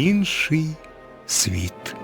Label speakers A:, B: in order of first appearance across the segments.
A: інший світ.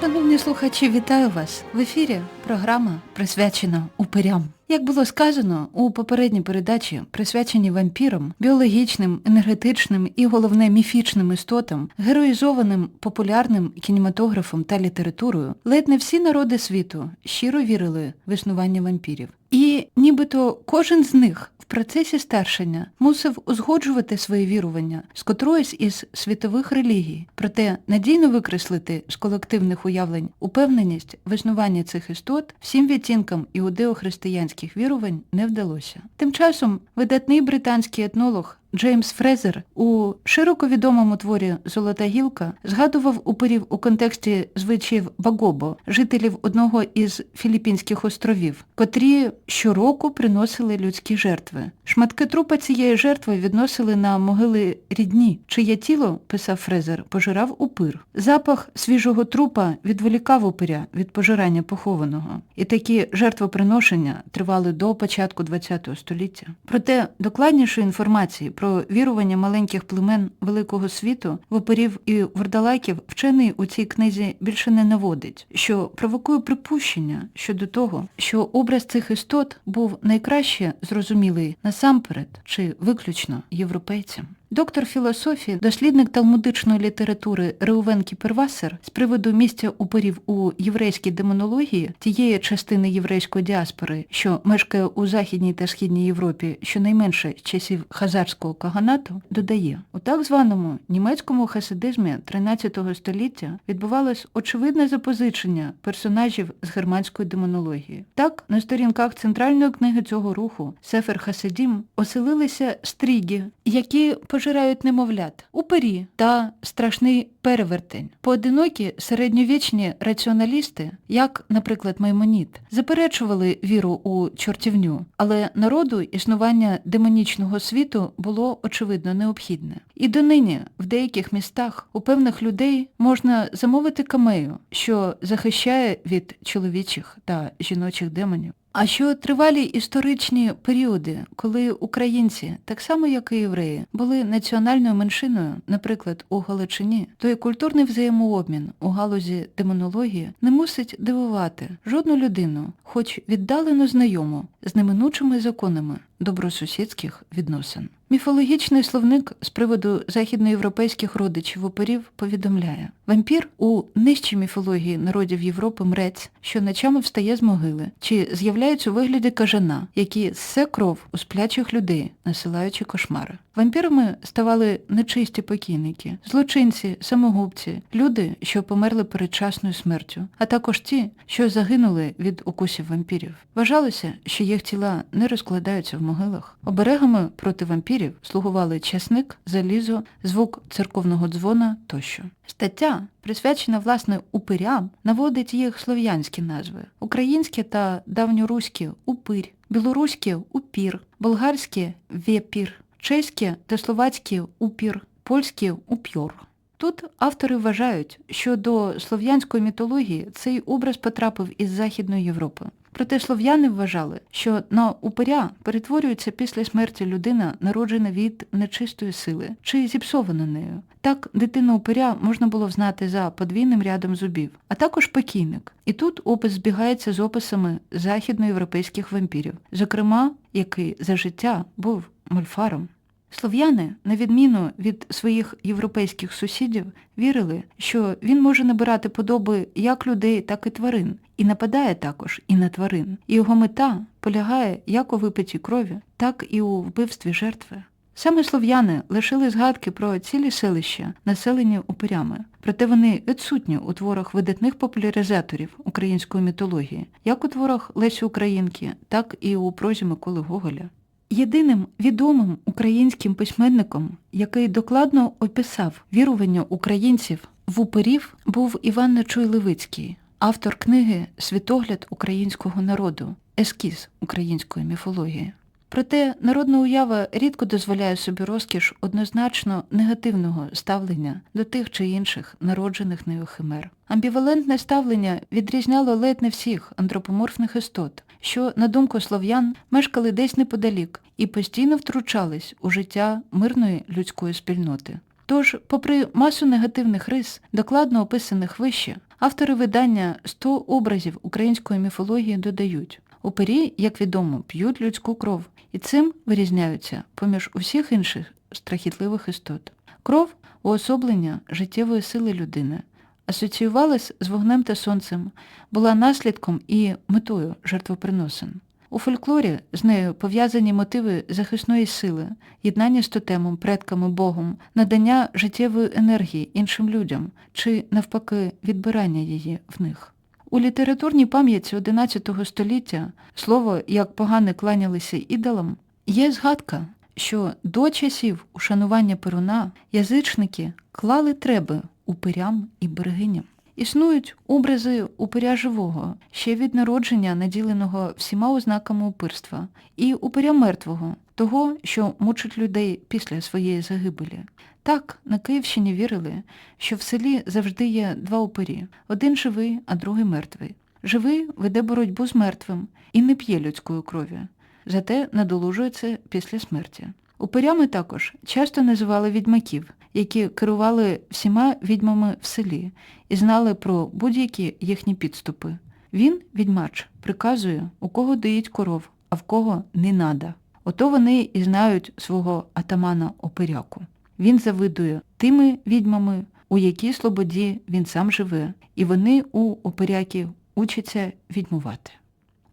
B: Шановні слухачі, вітаю вас! В ефірі програма присвячена упирям. Як було сказано у попередній передачі, присвяченій вампірам, біологічним, енергетичним і головне міфічним істотам, героїзованим популярним кінематографом та літературою, ледь не всі народи світу щиро вірили в існування вампірів. І нібито кожен з них в процесі старшення мусив узгоджувати свої вірування з котроїсь із світових релігій, проте надійно викреслити з колективних уявлень упевненість в існуванні цих істот всім відтінкам іудео-християнських вірувань не вдалося. Тим часом видатний британський етнолог Джеймс Фрезер у широко відомому творі Золота гілка згадував упирів у контексті звичаїв Багобо, жителів одного із Філіппінських островів, котрі щороку приносили людські жертви. Шматки трупа цієї жертви відносили на могили рідні, чиє тіло, писав Фрезер, пожирав упир. Запах свіжого трупа відволікав упиря від пожирання похованого. І такі жертвоприношення тривали до початку ХХ століття. Проте докладнішої інформації про вірування маленьких племен великого світу, вопорів і вурдалаків вчений у цій книзі більше не наводить, що провокує припущення щодо того, що образ цих істот був найкраще зрозумілий насамперед чи виключно європейцям. Доктор філософії, дослідник талмудичної літератури Реувен Кіпервасер з приводу місця упорів у єврейській демонології тієї частини єврейської діаспори, що мешкає у Західній та Східній Європі щонайменше з часів хазарського каганату, додає, у так званому німецькому хасидизмі 13 століття відбувалось очевидне запозичення персонажів з германської демонології. Так, на сторінках центральної книги цього руху Сефер Хасидім оселилися стріги, які пожирають немовлят, упері та страшний перевертень. Поодинокі середньовічні раціоналісти, як, наприклад, Маймоніт, заперечували віру у чортівню, але народу існування демонічного світу було очевидно необхідне. І донині в деяких містах у певних людей можна замовити камею, що захищає від чоловічих та жіночих демонів. А що тривалі історичні періоди, коли українці, так само як і євреї, були національною меншиною, наприклад, у Галичині, то і культурний взаємообмін у галузі демонології не мусить дивувати жодну людину, хоч віддалено знайому з неминучими законами добросусідських відносин. Міфологічний словник з приводу західноєвропейських родичів оперів повідомляє, вампір у нижчій міфології народів Європи мрець, що ночами встає з могили, чи з'являється у вигляді кажана, які ссе кров у сплячих людей, насилаючи кошмари. Вампірами ставали нечисті покійники, злочинці, самогубці, люди, що померли передчасною смертю, а також ті, що загинули від укусів вампірів. Вважалося, що їх тіла не розкладаються в могилах. Оберегами проти вампірів слугували часник, залізо, звук церковного дзвона тощо. Стаття, присвячена власне упирям, наводить їх слов'янські назви українське та давньоруське упирь, білоруське упір, болгарське вєпір, чеське та словацьке упір, польське упьор. Тут автори вважають, що до слов'янської мітології цей образ потрапив із Західної Європи. Проте слов'яни вважали, що на упиря перетворюється після смерті людина, народжена від нечистої сили, чи зіпсована нею. Так дитину упиря можна було взнати за подвійним рядом зубів, а також покійник. І тут опис збігається з описами західноєвропейських вампірів, зокрема, який за життя був мольфаром. Слов'яни, на відміну від своїх європейських сусідів, вірили, що він може набирати подоби як людей, так і тварин, і нападає також і на тварин. І його мета полягає як у випитій крові, так і у вбивстві жертви. Саме слов'яни лишили згадки про цілі селища, населені упирями, проте вони відсутні у творах видатних популяризаторів української мітології, як у творах Лесі Українки, так і у прозі Миколи Гоголя. Єдиним відомим українським письменником, який докладно описав вірування українців в упирів, був Іван Нечуй Левицький, автор книги Світогляд українського народу, ескіз української міфології. Проте народна уява рідко дозволяє собі розкіш однозначно негативного ставлення до тих чи інших народжених нею химер. Амбівалентне ставлення відрізняло ледь не всіх антропоморфних істот що, на думку слов'ян, мешкали десь неподалік і постійно втручались у життя мирної людської спільноти. Тож, попри масу негативних рис, докладно описаних вище, автори видання «100 образів української міфології додають, упері, як відомо, п'ють людську кров, і цим вирізняються поміж усіх інших страхітливих істот. Кров уособлення життєвої сили людини, асоціювалась з вогнем та сонцем, була наслідком і метою жертвоприносин. У фольклорі з нею пов'язані мотиви захисної сили, єднання з тотемом, предками, Богом, надання життєвої енергії іншим людям чи, навпаки, відбирання її в них. У літературній пам'яті XI століття слово, як погане кланялися ідолам, є згадка, що до часів ушанування Перуна язичники клали треби упирям і берегиням. Існують образи упиря живого, ще від народження наділеного всіма ознаками упирства, і упиря мертвого, того, що мучить людей після своєї загибелі. Так, на Київщині вірили, що в селі завжди є два упирі, один живий, а другий мертвий. Живий веде боротьбу з мертвим і не п'є людської крові, зате надолужується після смерті. Упирями також часто називали відьмаків, які керували всіма відьмами в селі і знали про будь-які їхні підступи. Він, відьмач, приказує, у кого доїть коров, а в кого не нада. Ото вони і знають свого атамана опиряку. Він завидує тими відьмами, у якій слободі він сам живе, і вони у опиряків учаться відьмувати.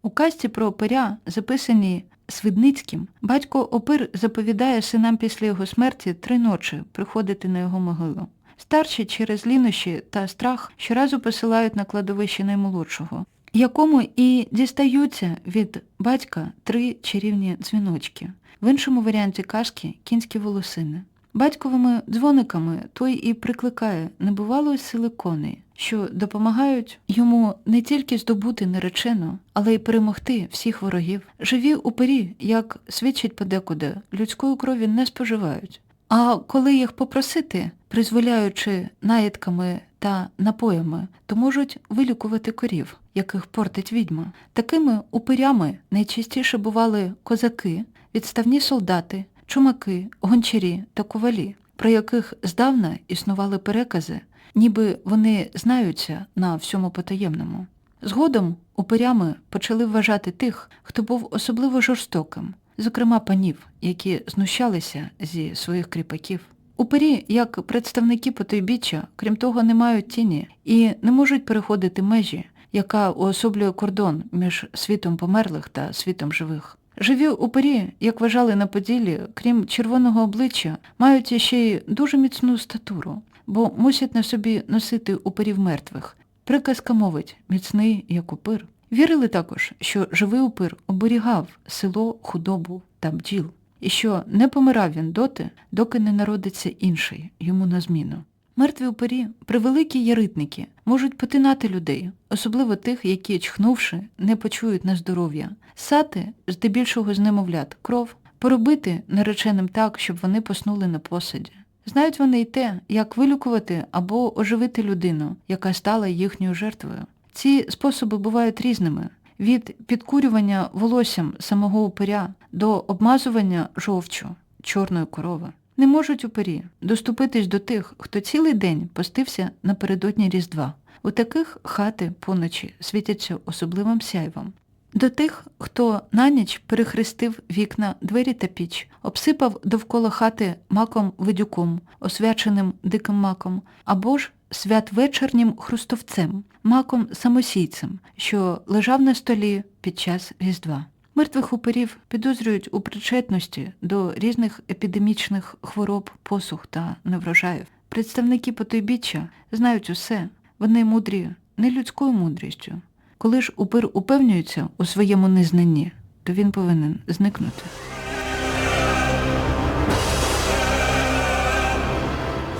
B: У казці про опиря, записаній Свидницьким, батько опир заповідає синам після його смерті три ночі приходити на його могилу. Старші через лінощі та страх щоразу посилають на кладовище наймолодшого, якому і дістаються від батька три чарівні дзвіночки. В іншому варіанті казки кінські волосини. Батьковими дзвониками той і прикликає небувалої сили коней, що допомагають йому не тільки здобути наречену, але й перемогти всіх ворогів. Живі упері, як свідчить подекуди, людської крові не споживають. А коли їх попросити, призволяючи наїдками та напоями, то можуть вилікувати корів, яких портить відьма. Такими упирями найчастіше бували козаки, відставні солдати, чумаки, гончарі та ковалі, про яких здавна існували перекази, ніби вони знаються на всьому потаємному. Згодом упирями почали вважати тих, хто був особливо жорстоким, зокрема панів, які знущалися зі своїх кріпаків. Упирі, як представники потойбіччя, крім того, не мають тіні і не можуть переходити межі, яка уособлює кордон між світом померлих та світом живих. Живі упирі, як вважали на Поділлі, крім червоного обличчя, мають іще й дуже міцну статуру, бо мусять на собі носити упирів мертвих. Приказка мовить міцний, як упир. Вірили також, що живий упир оберігав село, худобу та бджіл, і що не помирав він доти, доки не народиться інший, йому на зміну. Мертві упирі, превеликі яритники, можуть потинати людей, особливо тих, які, чхнувши, не почують на здоров'я, сати, здебільшого з немовлят, кров, поробити нареченим так, щоб вони поснули на посаді. Знають вони й те, як вилікувати або оживити людину, яка стала їхньою жертвою. Ці способи бувають різними від підкурювання волоссям самого упиря до обмазування жовчу чорної корови. Не можуть упирі доступитись до тих, хто цілий день постився напередодні Різдва. У таких хати поночі світяться особливим сяйвом. До тих, хто на ніч перехрестив вікна, двері та піч, обсипав довкола хати маком видюком, освяченим диким маком, або ж святвечірнім хрустовцем, маком самосійцем, що лежав на столі під час Різдва. Мертвих упирів підозрюють у причетності до різних епідемічних хвороб, посух та неврожаїв. Представники потойбіччя знають усе, вони мудрі не людською мудрістю. Коли ж упир упевнюється у своєму незнанні, то він повинен зникнути.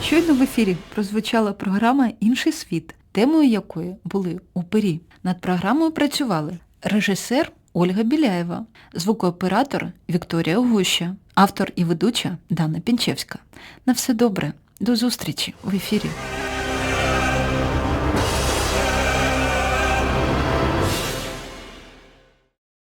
B: Щойно в ефірі прозвучала програма Інший світ, темою якої були упирі. Над програмою працювали режисер Ольга Біляєва, звукооператор Вікторія Гуща, автор і ведуча Дана Пінчевська. На все добре, до зустрічі в ефірі.